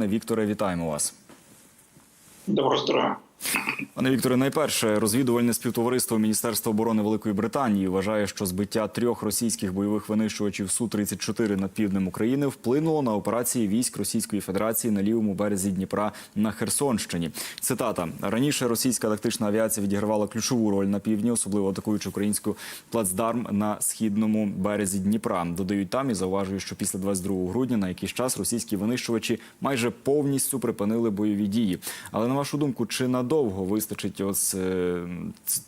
Вікторе, вітаємо вас. Доброго здоров'я. Пане Вікторе, найперше розвідувальне співтовариство Міністерства оборони Великої Британії вважає, що збиття трьох російських бойових винищувачів су 34 над півднем України вплинуло на операції військ Російської Федерації на лівому березі Дніпра на Херсонщині. Цитата раніше російська тактична авіація відігравала ключову роль на півдні, особливо атакуючи українську плацдарм на східному березі Дніпра. Додають там і зауважують, що після 22 грудня на якийсь час російські винищувачі майже повністю припинили бойові дії. Але на вашу думку, чи надовго вистачить ось е,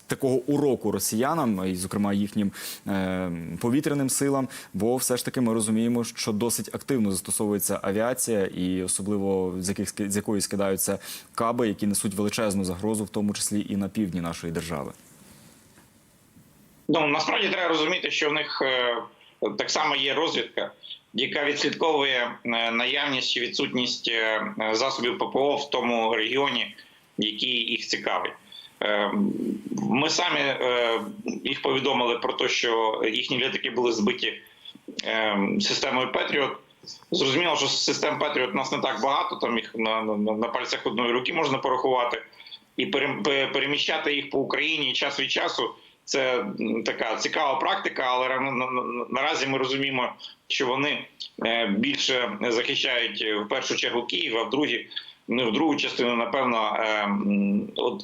такого уроку росіянам, і зокрема їхнім е, повітряним силам? Бо все ж таки ми розуміємо, що досить активно застосовується авіація, і особливо з яких з якої скидаються каби, які несуть величезну загрозу, в тому числі і на півдні нашої держави. Ну насправді треба розуміти, що в них е, так само є розвідка, яка відслідковує наявність чи відсутність засобів ППО в тому регіоні, який їх цікавить. Е, Ми самі е, їх повідомили про те, що їхні літаки були збиті е, системою Петріот. Зрозуміло, що систем Петріот нас не так багато, там їх на, на, на пальцях одної руки можна порахувати, і переміщати їх по Україні час від часу. Це така цікава практика, але на- на- на- наразі ми розуміємо, що вони е, більше захищають в першу чергу Київ, а в другі, в другу частину, напевно, е,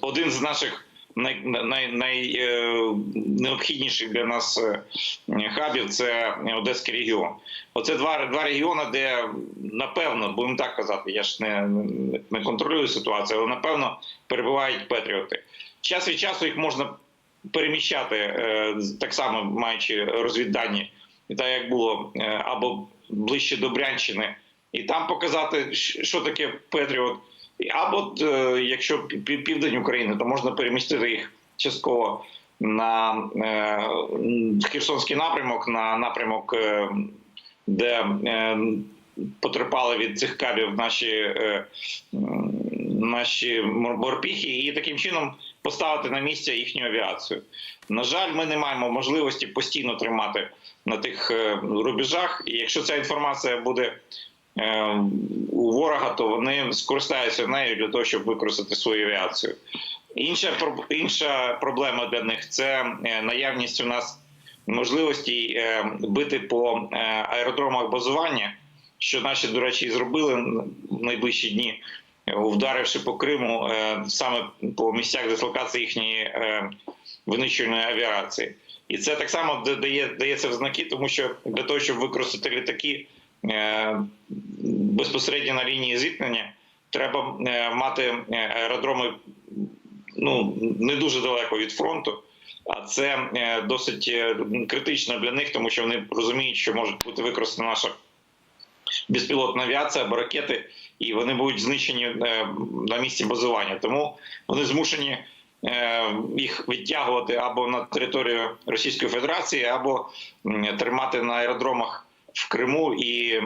один з наших най, най, най, е, для нас е, хабів це Одеський регіон. Оце два, два регіони, де напевно, будемо так казати, я ж не, не, контролюю ситуацію, але напевно перебувають патріоти. Час від часу їх можна переміщати е, так само, маючи розвіддані, так як було е, або ближче до Брянщини, і там показати, що таке Петріот. Або е, якщо пі- пі- південь України, то можна перемістити їх частково на е, Херсонський напрямок, на напрямок, е, де потерпали від цих кабів наші, наші морпіхи, і таким чином поставити на місце їхню авіацію. На жаль, ми не маємо можливості постійно тримати на тих рубежах. І якщо ця інформація буде у ворога, то вони скористаються нею для того, щоб використати свою авіацію. Інша інша проблема для них це е, наявність у нас можливості е, бити по е, аеродромах базування, що наші, до речі, зробили в найближчі дні, вдаривши по Криму саме по місцях дислокації їхньої винищувальної авіації. І це так само да- дає, дається в знаки, тому що для того, щоб використати літаки безпосередньо на лінії зіткнення, треба е, мати е, аеродроми ну, не дуже далеко від фронту. А це е, досить е, критично для них, тому що вони розуміють, що може бути використана наша безпілотна авіація або ракети, і вони будуть знищені е, на місці базування. Тому вони змушені е, їх відтягувати або на територію Російської Федерації, або тримати на аеродромах в Криму. І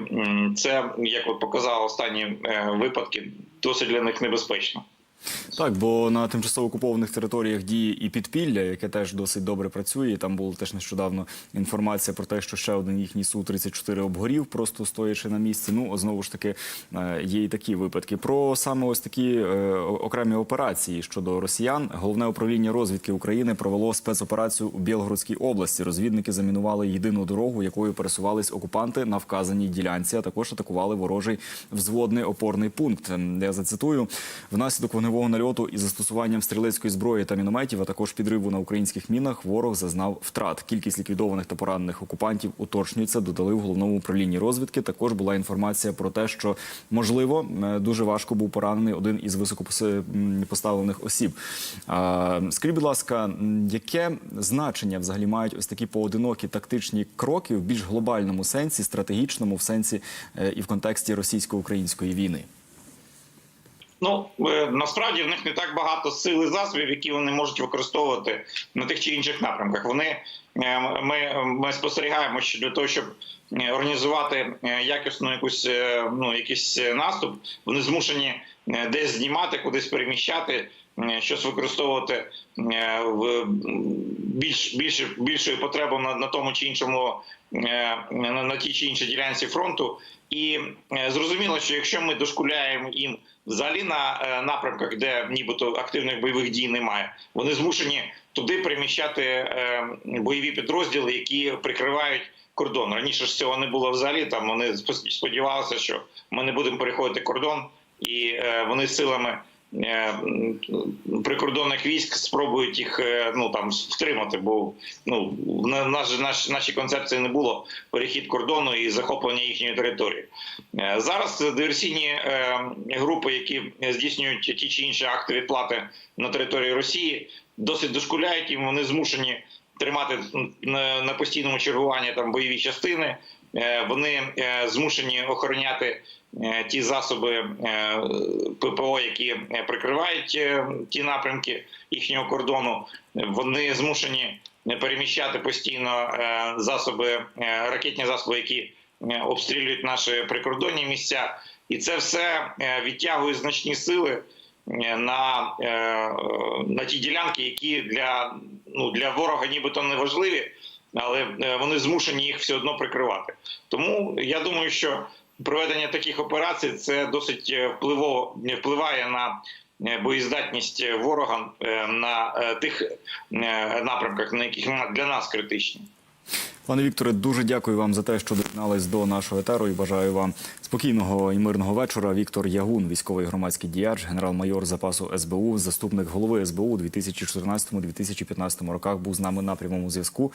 це, як от показали останні е, випадки, досить для них небезпечно. Так, бо на тимчасово окупованих територіях діє і підпілля, яке теж досить добре працює. Там була теж нещодавно інформація про те, що ще один їхній су 34 обгорів, просто стоячи на місці. Ну знову ж таки е, є і такі випадки. Про саме ось такі е, окремі операції щодо росіян. Головне управління розвідки України провело спецоперацію у Білгородській області. Розвідники замінували єдину дорогу, якою пересувались окупанти на вказаній ділянці. А також атакували ворожий взводний опорний пункт. Я зацитую внаслідок вогневого нальоту із застосуванням стрілецької зброї та мінометів, а також підриву на українських мінах. Ворог зазнав втрат. Кількість ліквідованих та поранених окупантів уточнюється. Додали в головному управлінні розвідки. Також була інформація про те, що можливо дуже важко був поранений один із високопоставлених осіб. Скажіть, будь ласка, яке значення взагалі мають ось такі поодинокі тактичні кроки в більш глобальному сенсі, стратегічному в сенсі е, і в контексті російсько-української війни? Ну е, насправді в них не так багато сил і засобів, які вони можуть використовувати на тих чи інших напрямках. Вони е, ми, ми спостерігаємо, що для того, щоб е, організувати якісну якусь ну якийсь наступ, вони змушені десь знімати, кудись переміщати, щось використовувати в більш більше більшою потребою на, на тому чи іншому на, на тій чи іншій ділянці фронту. І е, зрозуміло, що якщо ми дошкуляємо їм взагалі на е, напрямках, де нібито активних бойових дій немає, вони змушені туди приміщати е, бойові підрозділи, які прикривають кордон. Раніше ж цього не було взагалі. Там вони сподівалися, що ми не будемо переходити кордон, і вони силами. Е, Прикордонних військ спробують їх е, ну там втримати, бо ну на наш, наш, нашій концепції не було перехід кордону і захоплення їхньої території. Е, Зараз диверсійні групи, які здійснюють ті чи інші акти відплати на території Росії, досить дошкуляють їм. Вони змушені тримати на, постійному чергуванні там бойові частини. Е, Вони е, змушені охороняти е, ті засоби ППО, які прикривають ті напрямки їхнього кордону. Вони змушені переміщати постійно засоби, ракетні засоби, які обстрілюють наші прикордонні місця, і це все відтягує значні сили на, е, на ті ділянки, які для, ну, для ворога нібито не важливі, але е, вони змушені їх все одно прикривати. Тому я думаю, що проведення таких операцій це досить е, впливово впливає на е, боєздатність ворога е, на е, тих е, напрямках, на яких для нас критичні. Пане Вікторе, дуже дякую вам за те, що доєднались до нашого етеру і бажаю вам спокійного і мирного вечора. Віктор Ягун, військовий громадський діяч, генерал-майор запасу СБУ, заступник голови СБУ у 2014-2015 роках, був з нами на прямому зв'язку.